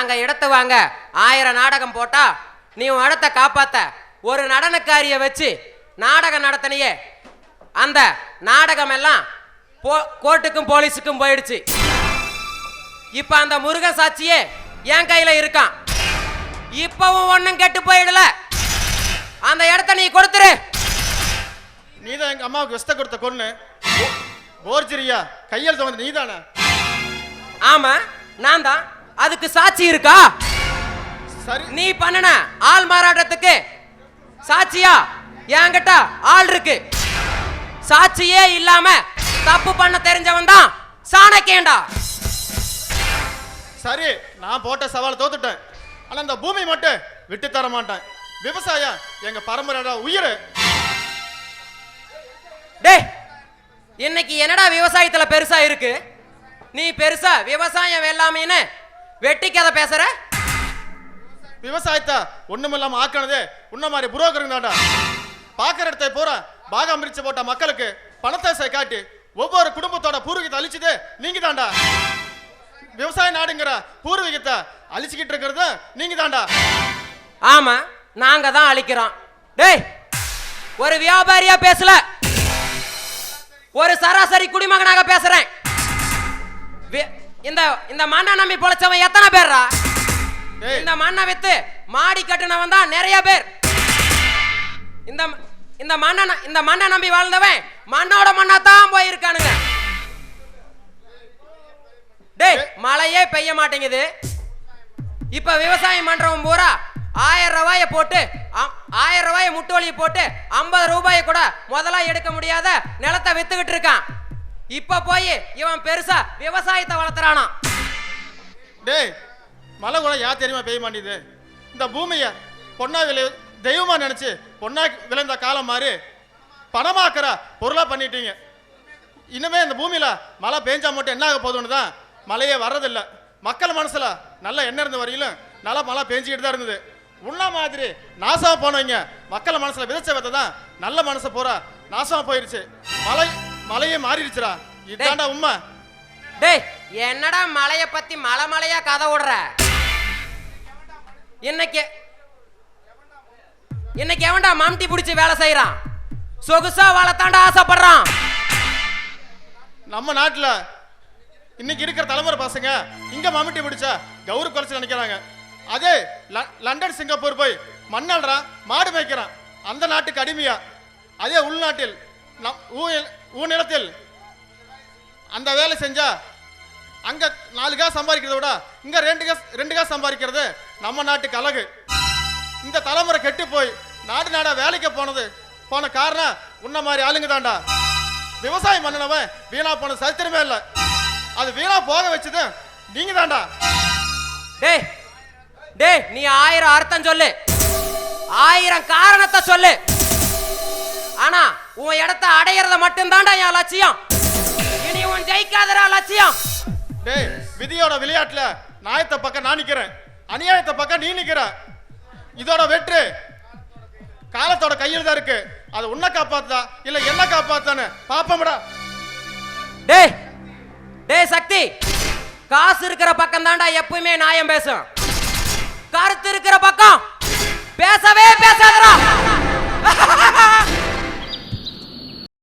அங்க இடத்த வாங்க. ஆயிரம் நாடகம் போட்டா நீ உன் இடத்த காப்பாத்த. ஒரு நடனக்காரிய வச்சு நாடகம் நடத்தினியே. அந்த நாடகம் எல்லாம் போ கோர்ட்டுக்கும் போலீஸுக்கும் போயிடுச்சு. இப்ப அந்த முருகன் சாட்சியே என் கையில இருக்கான். இப்பவும் ஒண்ணும் கெட்டு போயிடல. அந்த இடத்த நீ கொடுத்துரு. நீ தான் எங்க அம்மாவுக்கு விஷத்தை கொடுத்த கொன்னு போர்ஜரியா கையெழுத்து வந்து நீதானே? ஆமா நான் தான் அதுக்கு சாட்சி இருக்கா? சரி. நீ பண்ணுன ஆள் மாறாட்டத்துக்கு சாட்சியா? என்கிட்ட ஆள் இருக்கு. சாட்சியே இல்லாம தப்பு பண்ண தெரிஞ்சவன் தான் சாணக்கியண்டா சரி நான் போட்ட சவாலை தோத்துட்டேன். ஆனா இந்த பூமி மட்டும் விட்டு தர மாட்டேன். விவசாயம் எங்க பரம்பரையோட உயிர். டேய் இன்னைக்கு என்னடா விவசாயத்துல பெருசா இருக்கு? நீ பெருசா விவசாயம் வெள்ளாமைன்னு வெட்டி கதை பேசுற? விவசாயத்தை ஒண்ணுமில்லாம ஆக்கினதே உன்ன மாதிரி புரோக்கருங்க தாண்டா பாக்குற இடத்தை பூரா பாகம் பிரிச்சு போட்ட மக்களுக்கு பணத்தை காட்டி ஒவ்வொரு குடும்பத்தோட பூர்வீகத்தை அழிச்சதே நீங்க தாண்டா விவசாய நாடுங்கிற பூர்வீகத்தை அழிச்சுக்கிட்டு இருக்கிறது நீங்க தாண்டா ஆமா நாங்க தான் அழிக்கிறோம். டேய் ஒரு வியாபாரியா பேசல. ஒரு சராசரி குடிமகனாக பேசுறேன். இந்த இந்த மண்ணை நம்பி பொழைச்சவன் எத்தனை பேர்ரா இந்த மண்ணை வித்து மாடி கட்டுனவன் தான் நிறைய பேர். இந்த இந்த மண்ணை இந்த மண்ணை நம்பி வாழ்ந்தவன் மண்ணோட மண்ணா தான் போயிருக்கானுங்க. டேய் மழையே பெய்ய மாட்டேங்குது. இப்ப விவசாயம் பண்றவன் பூரா ஆயிரம் ரூபாய போட்டு ஆயிரம் ரூபாய முட்டு வலி போட்டு ஐம்பது ரூபாயை கூட முதலா எடுக்க முடியாத நிலத்தை வித்துக்கிட்டு இருக்கான். இப்ப போய் இவன் பெருசா விவசாயத்தை வளர்த்துறானா? டேய் மழை கூட யா தெரியுமா பெய்ய மாட்டேங்குது? இந்த பூமியை பொண்ணா விளை தெய்வமா நினைச்சு பொண்ணா விளைந்த காலம் மாதிரி பணமாக்குற பொருளா பண்ணிட்டீங்க. இனிமே இந்த பூமியில மழை பெஞ்சா மட்டும் என்ன ஆக போதுன்னு தான் மழையே வர்றதில்ல. மக்கள் மனசுல நல்ல எண்ணம் இருந்த வரையிலும் நல்லா மழை பெஞ்சிக்கிட்டு தான் இருந்தது. உன்ன மாதிரி நாசமா போனவங்க மக்கள் மனசுல விதைச்ச விதை தான் நல்ல மனசு பூரா நாசமா போயிருச்சு. மழை மழையே மாறிடுச்சுடா. இதாண்டா உண்மை. டேய் என்னடா மலைய பத்தி மலை மலையா கதை விடுற இன்னைக்கு இன்னைக்கு எவன்டா மம்டி பிடிச்சி வேலை செய்யறான் சொகுசா வாழத்தாண்டா ஆசைப்படுறான்? நம்ம நாட்டுல இன்னைக்கு இருக்கிற தலைமுறை பசங்க இங்க மம்முட்டி பிடிச்சா கௌரவ குறைச்சு நினைக்கிறாங்க. அதே லண்டன் சிங்கப்பூர் போய் மண்ணல்றா மாடு மேய்க்கிறான். அந்த நாட்டுக்கு அடிமையா? அதே உள்நாட்டில் ஊ நிலத்தில் அந்த வேலை செஞ்சா அங்க நாலு காசு சம்பாதிக்கிறத விட இங்க ரெண்டு காசு ரெண்டு காசு சம்பாதிக்கிறது நம்ம நாட்டுக்கு அழகு. இந்த தலைமுறை கெட்டு போய் நாடு நாடா வேலைக்கு போனது போன காரணம் உன்ன மாதிரி ஆளுங்க தாண்டா விவசாயம் பண்ணினவன் வீணா போன சரித்திரமே இல்லை. அது வீணா போக வச்சது நீங்க தாண்டா டேய் டேய் நீ ஆயிரம் அர்த்தம் சொல்லு. ஆயிரம் காரணத்தை சொல்லு. ஆனா உன் இடத்த அடையிறத மட்டும்தான்டா என் லட்சியம். இனி உன் ஜெயிக்காதடா லட்சியம். டேய் விதியோட விளையாட்டுல நியாயத்தை பக்கம் நான் நிக்கிறேன். அநியாயத்தை பக்கம் நீ நிக்கிற. இதோட வெற்றி காலத்தோட கையில் தான் இருக்கு. அது உன்னை காப்பாத்தா இல்ல என்ன காப்பாத்தான்னு பாப்போம்டா. டேய் டேய் சக்தி காசு இருக்கிற பக்கம் தான்டா எப்பவுமே நியாயம் பேசும். கருத்து இருக்கிற பக்கம் பேசவே பேசாதடா.